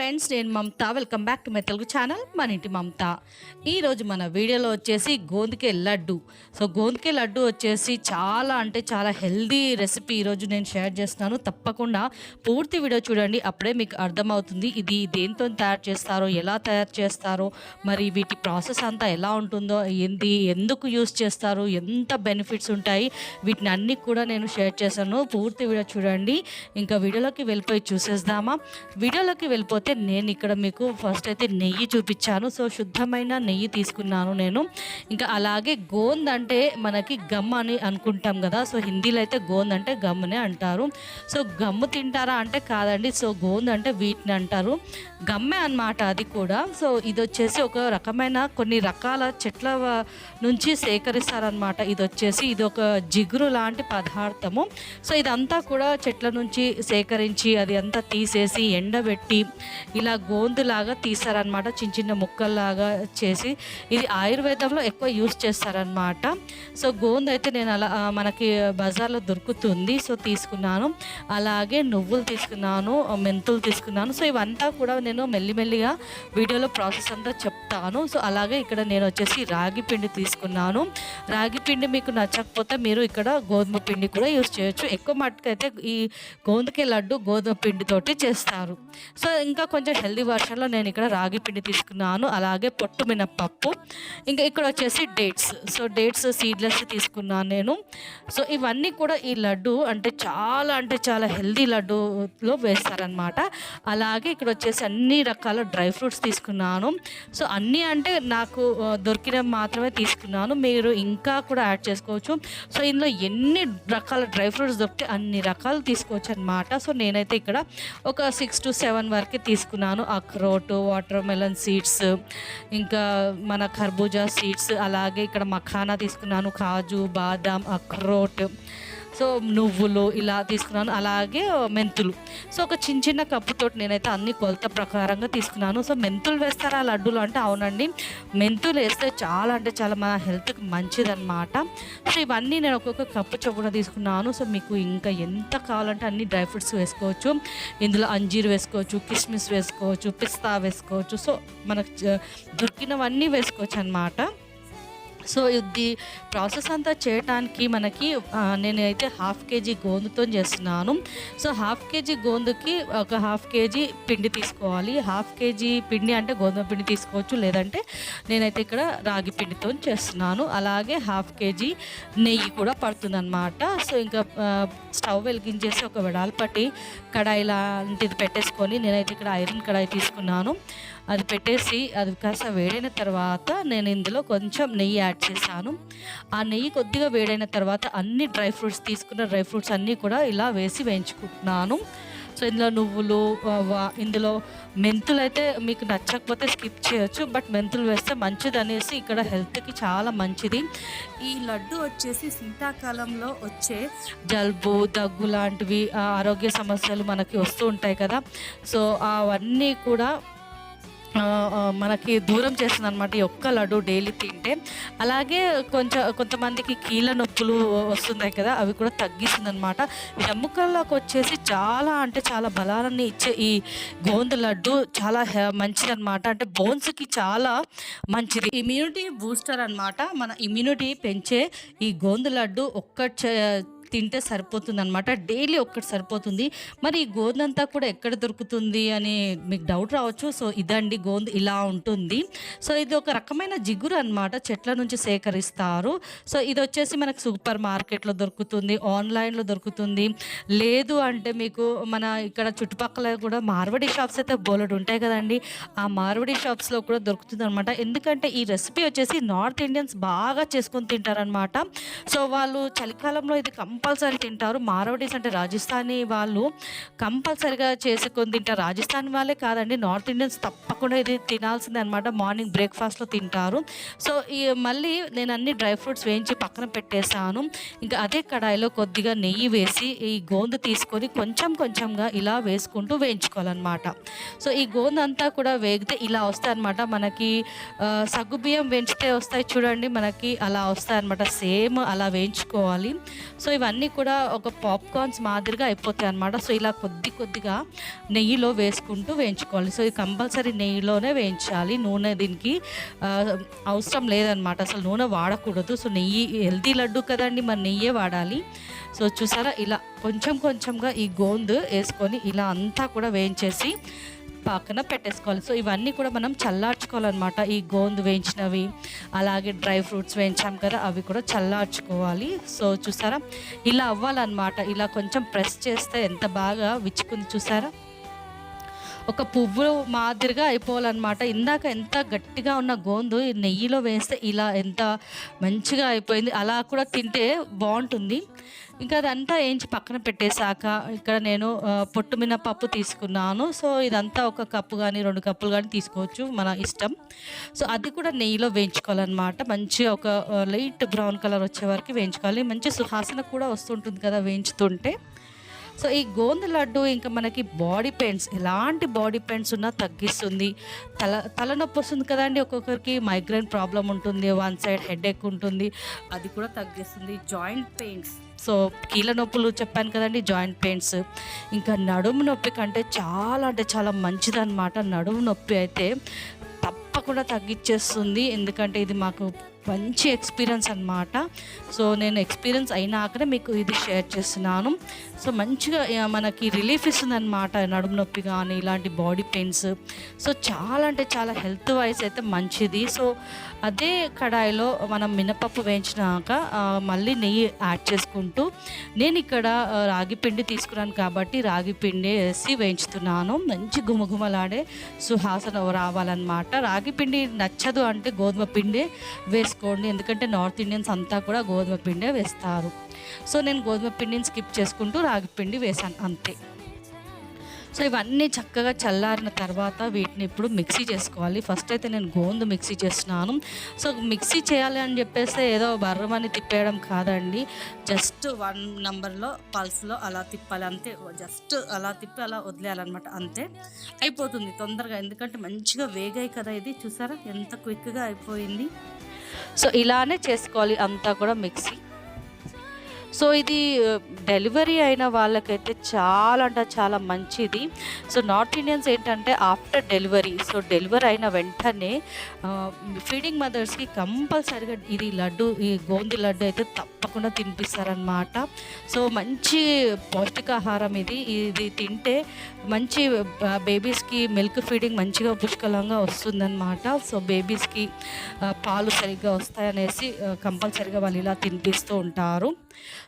Friends నేను Mamata. Welcome back to my Telugu channel మన ఇంటి మమత. ఈరోజు మన వీడియోలో వచ్చేసి గోందికే లడ్డు. సో గోందికే లడ్డు వచ్చేసి చాలా అంటే చాలా హెల్దీ రెసిపీ ఈరోజు నేను షేర్ చేస్తున్నాను. తప్పకుండా పూర్తి వీడియో చూడండి అప్పుడే మీకు అర్థమవుతుంది ఇది దేంతో తయారు చేస్తారో ఎలా తయారు చేస్తారో మరి వీటి ప్రాసెస్ అంతా ఎలా ఉంటుందో ఏంది ఎందుకు యూస్ చేస్తారు ఎంత బెనిఫిట్స్ ఉంటాయి వీటిని అన్ని కూడా నేను షేర్ చేశాను. పూర్తి వీడియో చూడండి. ఇంకా వీడియోలోకి వెళ్ళిపోయి చూసేద్దామా? వీడియోలోకి వెళ్ళిపోతే నేను ఇక్కడ మీకు ఫస్ట్ అయితే నెయ్యి చూపించాను. సో శుద్ధమైన నెయ్యి తీసుకున్నాను నేను. ఇంకా అలాగే గోంద్ అంటే మనకి గమ్ అని అనుకుంటాం కదా. సో హిందీలో అయితే గోంద్ అంటే గమ్మునే అంటారు. సో గమ్ము తింటారా అంటే కాదండి. సో గోంద్ అంటే వీటిని అంటారు. గమ్మే అన్నమాట అది కూడా. సో ఇది వచ్చేసి ఒక రకమైన కొన్ని రకాల చెట్ల నుంచి సేకరిస్తారనమాట ఇది వచ్చేసి ఇది ఒక జిగురు లాంటి పదార్థము. సో ఇదంతా కూడా చెట్ల నుంచి సేకరించి అది అంతా తీసేసి ఎండబెట్టి ఇలా గోందులాగా తీస్తారనమాట చిన్న చిన్న ముక్కల్లాగా చేసి. ఇది ఆయుర్వేదంలో ఎక్కువ యూస్ చేస్తారనమాట సో గోందు అయితే నేను అలా మనకి బజార్లో దొరుకుతుంది. సో తీసుకున్నాను. అలాగే నువ్వులు తీసుకున్నాను మెంతులు తీసుకున్నాను. సో ఇవంతా కూడా నేను మెల్లిమెల్లిగా వీడియోలో ప్రాసెస్ అంతా చెప్తాను. సో అలాగే ఇక్కడ నేను వచ్చేసి రాగి పిండి తీసుకున్నాను. రాగి పిండి మీకు నచ్చకపోతే మీరు ఇక్కడ గోధుమ పిండి కూడా యూస్ చేయొచ్చు. ఎక్కువ మట్టుకైతే ఈ గోందుకే లడ్డు గోధుమ పిండితోటి చేస్తారు. సో ఇంకా ఇంకా కొంచెం హెల్దీ వర్షన్లో నేను ఇక్కడ రాగి పిండి తీసుకున్నాను అలాగే పొట్టు మినప్పప్పు. ఇంకా ఇక్కడ వచ్చేసి డేట్స్. సో డేట్స్ సీడ్లెస్ తీసుకున్నాను నేను. సో ఇవన్నీ కూడా ఈ లడ్డు అంటే చాలా అంటే చాలా హెల్దీ లడ్డూలో వేస్తారనమాట అలాగే ఇక్కడ వచ్చేసి అన్ని రకాల డ్రై ఫ్రూట్స్ తీసుకున్నాను. సో అన్నీ అంటే నాకు దొరికిన మాత్రమే తీసుకున్నాను. మీరు ఇంకా కూడా యాడ్ చేసుకోవచ్చు. సో ఇందులో ఎన్ని రకాల డ్రై ఫ్రూట్స్ దొరికితే అన్ని రకాలు తీసుకోవచ్చు అనమాట సో నేనైతే ఇక్కడ ఒక సిక్స్ టు సెవెన్ వరకు తీసుకున్నాను. అక్రోటు వాటర్ మెలన్ సీడ్స్ ఇంకా మన ఖర్బూజా సీడ్స్ అలాగే ఇక్కడ మఖానా తీసుకున్నాను. కాజు బాదాం అక్రోట్. సో నువ్వులు ఇలా తీసుకున్నాను. అలాగే మెంతులు. సో ఒక చిన్న చిన్న కప్పుతో నేనైతే అన్ని కొలత ప్రకారంగా తీసుకున్నాను. సో మెంతులు వేస్తారా లడ్డూలు అంటే అవునండి. మెంతులు వేస్తే చాలా అంటే చాలా మన హెల్త్కి మంచిదన్నమాట. సో ఇవన్నీ నేను ఒక్కొక్క కప్పు చొప్పున తీసుకున్నాను. సో మీకు ఇంకా ఎంత కావాలంటే అన్ని డ్రై ఫ్రూట్స్ వేసుకోవచ్చు. ఇందులో అంజీర్ వేసుకోవచ్చు కిస్మిస్ వేసుకోవచ్చు పిస్తా వేసుకోవచ్చు. సో మనకు దొరికినవన్నీ వేసుకోవచ్చు అనమాట సో ఇది ప్రాసెస్ అంతా చేయడానికి మనకి నేనైతే హాఫ్ కేజీ గోందుతో చేస్తున్నాను. సో హాఫ్ కేజీ గోందుకి ఒక హాఫ్ కేజీ పిండి తీసుకోవాలి. హాఫ్ కేజీ పిండి అంటే గోధుమ పిండి తీసుకోవచ్చు లేదంటే నేనైతే ఇక్కడ రాగి పిండితో చేస్తున్నాను. అలాగే హాఫ్ కేజీ నెయ్యి కూడా పడుతుందన్నమాట. సో ఇంకా స్టవ్ వెలిగించేసి ఒక వెడాల్పట్టి కడాయి లాంటిది పెట్టేసుకొని నేనైతే ఇక్కడ ఐరన్ కడాయి తీసుకున్నాను. అది పెట్టేసి అది కాస్త వేడైన తర్వాత నేను ఇందులో కొంచెం నెయ్యి యాడ్ చేశాను. ఆ నెయ్యి కొద్దిగా వేడైన తర్వాత అన్ని డ్రై ఫ్రూట్స్ తీసుకున్న డ్రై ఫ్రూట్స్ అన్నీ కూడా ఇలా వేసి వేయించుకుంటున్నాను. సో ఇందులో నువ్వులు ఇందులో మెంతులు అయితే మీకు నచ్చకపోతే స్కిప్ చేయొచ్చు బట్ మెంతులు వేస్తే మంచిది అనేసి ఇక్కడ హెల్త్కి చాలా మంచిది. ఈ లడ్డు వచ్చేసి శీతాకాలంలో వచ్చే జలుబు దగ్గు లాంటివి ఆరోగ్య సమస్యలు మనకి వస్తూ ఉంటాయి కదా. సో అవన్నీ కూడా మనకి దూరం చేస్తుంది అనమాట ఈ ఒక్క లడ్డు డైలీ తింటే. అలాగే కొంచెం కొంతమందికి కీళ్ళ నొప్పులు వస్తున్నాయి కదా అవి కూడా తగ్గిస్తుంది అనమాట ఎముకల్లోకి వచ్చేసి చాలా అంటే చాలా బలాన్ని ఇచ్చే ఈ గోంద లడ్డు చాలా మంచిది అనమాట అంటే బోన్స్కి చాలా మంచిది. ఇమ్యూనిటీ బూస్టర్ అన్నమాట. మన ఇమ్యూనిటీ పెంచే ఈ గోంద లడ్డు ఒక్క తింటే సరిపోతుంది అనమాట డైలీ ఒక్కటి సరిపోతుంది. మరి ఈ గోధుమ అంతా కూడా ఎక్కడ దొరుకుతుంది అని మీకు డౌట్ రావచ్చు. సో ఇదండి గోంద ఇలా ఉంటుంది. సో ఇది ఒక రకమైన జిగురు అన్నమాట. చెట్ల నుంచి సేకరిస్తారు. సో ఇది వచ్చేసి మనకు సూపర్ మార్కెట్లో దొరుకుతుంది. ఆన్లైన్లో దొరుకుతుంది. లేదు అంటే మీకు మన ఇక్కడ చుట్టుపక్కల కూడా మార్వడి షాప్స్ అయితే బోలెడు ఉంటాయి కదండి. ఆ మార్వడి షాప్స్లో కూడా దొరుకుతుంది అనమాట ఎందుకంటే ఈ రెసిపీ వచ్చేసి నార్త్ ఇండియన్స్ బాగా చేసుకొని తింటారనమాట సో వాళ్ళు చలికాలంలో ఇది కంపల్సరీ కంపల్సరీ తింటారు. మారవడీస్ అంటే రాజస్థానీ వాళ్ళు కంపల్సరీగా చేసుకొని తింటారు. రాజస్థాన్ వాళ్ళే కాదండి నార్త్ ఇండియన్స్ తప్పకుండా ఇది తినాల్సిందే అనమాట మార్నింగ్ బ్రేక్ఫాస్ట్లో తింటారు. సో ఈ మళ్ళీ నేను అన్ని డ్రై ఫ్రూట్స్ వేయించి పక్కన పెట్టేశాను. ఇంకా అదే కడాయిలో కొద్దిగా నెయ్యి వేసి ఈ గోంద తీసుకొని కొంచెం కొంచెంగా ఇలా వేసుకుంటూ వేయించుకోవాలన్నమాట. సో ఈ గోంద అంతా కూడా వేగితే ఇలా వస్తాయి అనమాట మనకి సగ్గుబియ్యం వేయించితే వస్తాయి చూడండి మనకి అలా వస్తాయి అనమాట సేమ్ అలా వేయించుకోవాలి. సో ఇవన్నీ అన్నీ కూడా ఒక పాప్కార్న్స్ మాదిరిగా అయిపోతాయి అనమాట సో ఇలా కొద్ది కొద్దిగా నెయ్యిలో వేసుకుంటూ వేయించుకోవాలి. సో ఇది కంపల్సరీ నెయ్యిలోనే వేయించాలి. నూనె దీనికి అవసరం లేదనమాట అసలు నూనె వాడకూడదు. సో నెయ్యి హెల్తీ లడ్డు కదండి మరి నెయ్యే వాడాలి. సో చూసారా? ఇలా కొంచెం కొంచెంగా ఈ గోందు వేసుకొని ఇలా అంతా కూడా వేయించేసి పక్కన పెట్టేసుకోవాలి. సో ఇవన్నీ కూడా మనం చల్లార్చుకోవాలన్నమాట. ఈ గోందు వేయించినవి అలాగే డ్రై ఫ్రూట్స్ వేయించాం కదా అవి కూడా చల్లార్చుకోవాలి. సో చూసారా? ఇలా అవ్వాలన్నమాట. ఇలా కొంచెం ప్రెస్ చేస్తే ఎంత బాగా విచ్చుకుంది చూసారా? ఒక పువ్వు మాదిరిగా అయిపోవాలన్నమాట. ఇందాక ఎంత గట్టిగా ఉన్న గోందు నెయ్యిలో వేస్తే ఇలా ఎంత మంచిగా అయిపోయింది. అలా కూడా తింటే బాగుంటుంది. ఇంకా అదంతా వేయించి పక్కన పెట్టేశాక ఇక్కడ నేను పొట్టు మినపప్పు తీసుకున్నాను. సో ఇదంతా ఒక కప్పు కానీ రెండు కప్పులు కానీ తీసుకోవచ్చు మన ఇష్టం. సో అది కూడా నెయ్యిలో వేయించుకోవాలన్నమాట. మంచిగా ఒక లైట్ బ్రౌన్ కలర్ వచ్చే వరకు వేయించుకోవాలి. మంచి సుహాసన కూడా వస్తుంటుంది కదా వేయించుతుంటే. సో ఈ గోంద లడ్డు ఇంకా మనకి బాడీ పెయిన్స్ ఎలాంటి బాడీ పెయిన్స్ ఉన్నా తగ్గిస్తుంది. తల తలనొప్పి వస్తుంది కదండి ఒక్కొక్కరికి. మైగ్రేన్ ప్రాబ్లం ఉంటుంది వన్ సైడ్ హెడేక్ ఉంటుంది. అది కూడా తగ్గిస్తుంది. Joint pains. సో కీళ్ళ నొప్పులు చెప్పాను కదండి జాయింట్ పెయిన్స్. ఇంకా నడుము నొప్పి కంటే చాలా అంటే చాలా మంచిదన్నమాట. నడుము నొప్పి అయితే తప్పకుండా తగ్గించేస్తుంది ఎందుకంటే ఇది మాకు మంచి ఎక్స్పీరియన్స్ అన్నమాట. సో నేను ఎక్స్పీరియన్స్ అయినాకనే మీకు ఇది షేర్ చేస్తున్నాను. సో మంచిగా మనకి రిలీఫ్ ఇస్తుంది అనమాట నడుము నొప్పి కానీ ఇలాంటి బాడీ పెయిన్స్. సో చాలా అంటే చాలా హెల్త్ వైజ్ అయితే మంచిది. సో అదే కడాయిలో మనం మినపప్పు వేయించినాక మళ్ళీ నెయ్యి యాడ్ చేసుకుంటూ నేను ఇక్కడ రాగిపిండి రాగి పిండి తీసుకున్నాను కాబట్టి రాగి పిండి వేసి వేయించుతున్నాను. మంచి గుమగుమలాడే సుహాసన రావాలన్నమాట. రాగి పిండి నచ్చదు అంటే గోధుమ పిండి వేసుకోండి. ఎందుకంటే నార్త్ ఇండియన్స్ అంతా కూడా గోధుమ పిండే వేస్తారు. సో నేను గోధుమ పిండిని స్కిప్ చేసుకుంటూ రాగి పిండి వేసాను అంతే. సో ఇవన్నీ చక్కగా చల్లారిన తర్వాత వీటిని ఇప్పుడు మిక్సీ చేసుకోవాలి. ఫస్ట్ అయితే నేను గోందు మిక్సీ చేస్తున్నాను. సో మిక్సీ చేయాలి అని చెప్పేస్తే ఏదో బర్రమని తిప్పేయడం కాదండి. జస్ట్ వన్ నెంబర్లో పల్స్లో అలా తిప్పాలి. అంతే జస్ట్ అలా తిప్పి అలా వదిలేయాలన్నమాట. అంతే. అయిపోతుంది తొందరగా. ఎందుకంటే మంచిగా వేగాయి కదా ఇది. చూసారా? ఎంత క్విక్గా అయిపోయింది. సో ఇలానే చేసుకోవాలి అంతా కూడా మిక్సీ. సో ఇది డెలివరీ అయిన వాళ్ళకైతే చాలా అంటే చాలా మంచిది. సో నార్త్ ఇండియన్స్ ఏంటంటే ఆఫ్టర్ డెలివరీ సో డెలివరీ అయిన వెంటనే ఫీడింగ్ మదర్స్కి కంపల్సరిగా ఇది లడ్డు ఈ గోంది లడ్డు అయితే తప్పకుండా తినిపిస్తారనమాట సో మంచి పౌష్టికాహారం ఇది. ఇది తింటే మంచి బేబీస్కి మిల్క్ ఫీడింగ్ మంచిగా పుష్కలంగా వస్తుందన్నమాట. సో బేబీస్కి పాలు సరిగ్గా వస్తాయనేసి కంపల్సరిగా వాళ్ళు ఇలా తినిపిస్తూ ఉంటారు.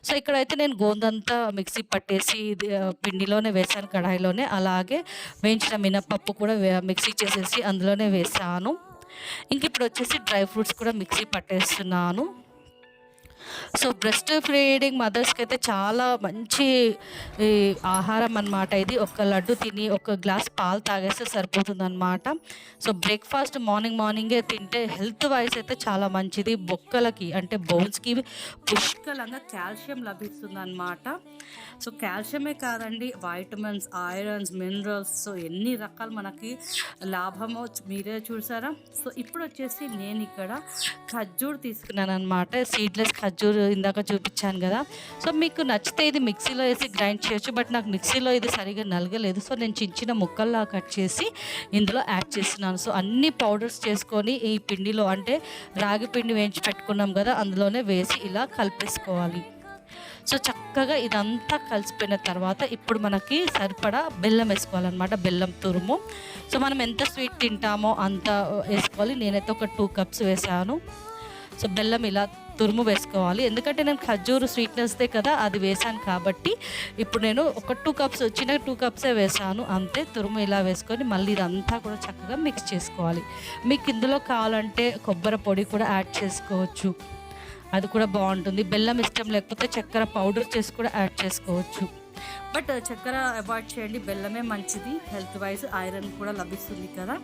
సో ఇక్కడైతే నేను గోందంతా మిక్సీ పట్టేసి ఇది, పిండిలోనే వేసాను కడాయిలోనే. అలాగే వేయించిన మినపప్పు కూడా మిక్సీ చేసేసి అందులోనే వేసాను ఇంక ఇప్పుడు వచ్చేసి డ్రై ఫ్రూట్స్ కూడా మిక్సీ పట్టేస్తున్నాను. సో బ్రెస్ట్ ఫీడింగ్ మదర్స్కి అయితే చాలా మంచి ఆహారం అన్నమాట ఇది. ఒక లడ్డు తిని ఒక గ్లాస్ పాలు తాగేస్తే సరిపోతుంది అనమాట సో బ్రేక్ఫాస్ట్ మార్నింగ్ మార్నింగే తింటే హెల్త్ వైజ్ అయితే చాలా మంచిది. బొక్కలకి అంటే బోన్స్కి పుష్కలంగా కాల్షియం లభిస్తుంది అనమాట సో కాల్షియమే కాదండి వైటమిన్స్ ఐరన్స్ మినరల్స్ సో ఎన్ని రకాలు మనకి లాభమో మీరే చూసారా? సో ఇప్పుడు వచ్చేసి నేను ఇక్కడ ఖర్జూర్ తీసుకున్నాను అనమాట సీడ్లెస్ ఖర్జూర్ చూ ఇందాక చూపించాను కదా. సో మీకు నచ్చితే ఇది మిక్సీలో వేసి గ్రైండ్ చేయొచ్చు బట్ నాకు మిక్సీలో ఇది సరిగా నలగలేదు. సో నేను చిన్న చిన్న ముక్కల్లా కట్ చేసి ఇందులో యాడ్ చేస్తున్నాను. సో అన్ని పౌడర్స్ చేసుకొని ఈ పిండిలో అంటే రాగి పిండి వేయించి పెట్టుకున్నాం కదా అందులోనే వేసి ఇలా కలిపేసుకోవాలి. సో చక్కగా ఇదంతా కలిసిపోయిన తర్వాత ఇప్పుడు మనకి సరిపడా బెల్లం వేసుకోవాలన్నమాట బెల్లం తురుము. సో మనం ఎంత స్వీట్ తింటామో అంత వేసుకోవాలి. నేనైతే ఒక టూ కప్స్ వేసాను. సో బెల్లం ఇలా తురుము వేసుకోవాలి. ఎందుకంటే నేను ఖర్జూరు స్వీట్నెస్దే కదా అది వేసాను కాబట్టి ఇప్పుడు నేను ఒక టూ కప్స్ చిన్న టూ కప్సే వేసాను అంతే తురుము ఇలా వేసుకొని మళ్ళీ ఇదంతా కూడా చక్కగా మిక్స్ చేసుకోవాలి. మీకు ఇందులో కావాలంటే కొబ్బరి పొడి కూడా యాడ్ చేసుకోవచ్చు. అది కూడా బాగుంటుంది. బెల్లం ఇష్టం లేకపోతే చక్కెర పౌడర్ చేసి కూడా యాడ్ చేసుకోవచ్చు. బట్ చక్కెర అవాయిడ్ చేయండి. బెల్లమే మంచిది. హెల్త్ వైజ్ ఐరన్ కూడా లభిస్తుంది కదా.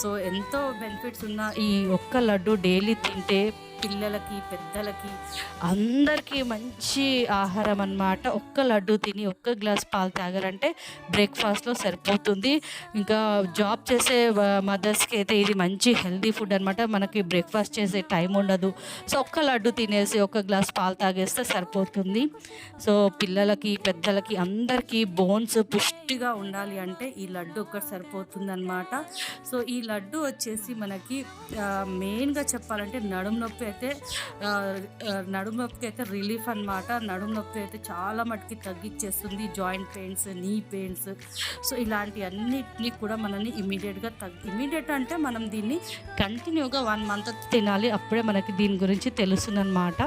సో ఎంతో బెనిఫిట్స్ ఉన్న ఈ ఒక్క లడ్డు డైలీ తింటే పిల్లలకి పెద్దలకి అందరికీ మంచి ఆహారం అన్నమాట. ఒక్క లడ్డు తిని ఒక్క గ్లాస్ పాలు తాగారంటే బ్రేక్ఫాస్ట్లో సరిపోతుంది. ఇంకా జాబ్ చేసే మదర్స్కి అయితే ఇది మంచి హెల్దీ ఫుడ్ అనమాట మనకి బ్రేక్ఫాస్ట్ చేసే టైం ఉండదు. సో ఒక్క లడ్డు తినేసి ఒక గ్లాస్ పాలు తాగేస్తే సరిపోతుంది. సో పిల్లలకి పెద్దలకి అందరికీ బోన్స్ పుష్టిగా ఉండాలి అంటే ఈ లడ్డు ఒక్కటి సరిపోతుంది అనమాట సో ఈ లడ్డు వచ్చేసి మనకి మెయిన్గా చెప్పాలంటే నడుము నొప్పి అయితే నడుము నొప్పికి అయితే రిలీఫ్ అనమాట నడుము నొప్పి అయితే చాలా మటుకి తగ్గించేస్తుంది జాయింట్ పెయిన్స్ నీ పెయిన్స్. సో ఇలాంటివన్నిటినీ కూడా మనల్ని ఇమీడియట్గా తగ్గి ఇమీడియట్ అంటే మనం దీన్ని కంటిన్యూగా వన్ మంత్ తినాలి. అప్పుడే మనకి దీని గురించి తెలుస్తుందన్నమాట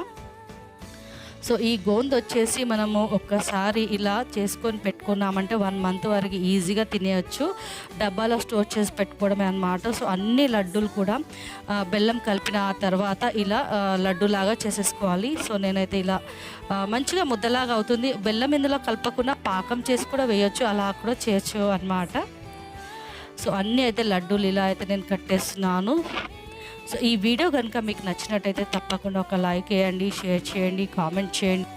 సో ఈ గోంద్ వచ్చేసి మనము ఒక్కసారి ఇలా చేసుకొని పెట్టుకున్నామంటే వన్ మంత్ వరకు ఈజీగా తినేయచ్చు. డబ్బాలో స్టోర్ చేసి పెట్టుకోవడమే అనమాట సో అన్ని లడ్డూలు కూడా బెల్లం కలిపిన తర్వాత ఇలా లడ్డూలాగా చేసేసుకోవాలి. సో నేనైతే ఇలా మంచిగా ముద్దలాగా అవుతుంది. బెల్లం ఇందులో కలపకుండా పాకం చేసి కూడా వేయొచ్చు. అలా కూడా చేయొచ్చు అన్నమాట. సో అన్నీ అయితే లడ్డూలు ఇలా అయితే నేను కట్టేస్తున్నాను. సో ఈ వీడియో కనుక మీకు నచ్చినట్టయితే తప్పకుండా ఒక లైక్ వేయండి షేర్ చేయండి కామెంట్ చేయండి.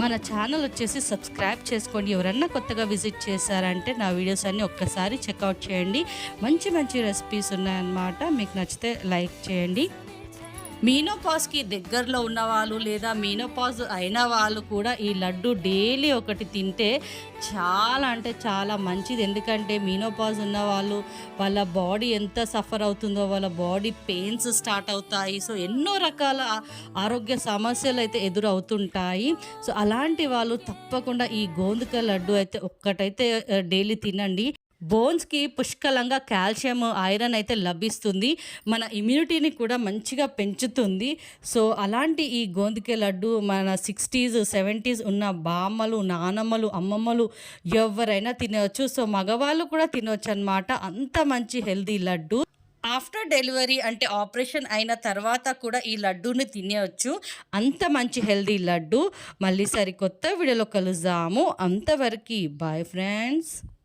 మన ఛానల్ వచ్చేసి సబ్స్క్రైబ్ చేసుకోండి. ఎవరన్నా కొత్తగా విజిట్ చేశారంటే నా వీడియోస్ అన్నీ ఒక్కసారి చెక్అవుట్ చేయండి. మంచి మంచి రెసిపీస్ ఉన్నాయన్నమాట. మీకు నచ్చితే లైక్ చేయండి. మీనోపాజ్కి దగ్గరలో ఉన్న వాళ్ళు లేదా మీనోపాజ్ అయిన వాళ్ళు కూడా ఈ లడ్డు డైలీ ఒకటి తింటే చాలా అంటే చాలా మంచిది. ఎందుకంటే మీనోపాజ్ ఉన్న వాళ్ళు వాళ్ళ బాడీ ఎంత సఫర్ అవుతుందో వాళ్ళ బాడీ పెయిన్స్ స్టార్ట్ అవుతాయి. సో ఎన్నో రకాల ఆరోగ్య సమస్యలు అయితే ఎదురవుతుంటాయి. సో అలాంటి వాళ్ళు తప్పకుండా ఈ గోందుక లడ్డు అయితే ఒక్కటైతే డైలీ తినండి. బోన్స్కి పుష్కలంగా కాల్షియం ఐరన్ అయితే లభిస్తుంది. మన ఇమ్యూనిటీని కూడా మంచిగా పెంచుతుంది. సో అలాంటి ఈ గోందికి లడ్డు మన సిక్స్టీస్ సెవెంటీస్ ఉన్న బామ్మలు నానమ్మలు అమ్మమ్మలు ఎవరైనా తినవచ్చు. సో మగవాళ్ళు కూడా తినవచ్చు అనమాట అంత మంచి హెల్దీ లడ్డు. ఆఫ్టర్ డెలివరీ అంటే ఆపరేషన్ అయిన తర్వాత కూడా ఈ లడ్డూని తినేయచ్చు అంత మంచి హెల్దీ లడ్డు. మళ్ళీ సరికొత్త వీడియోలో కలుద్దాము. అంతవరకు బాయ్ ఫ్రెండ్స్.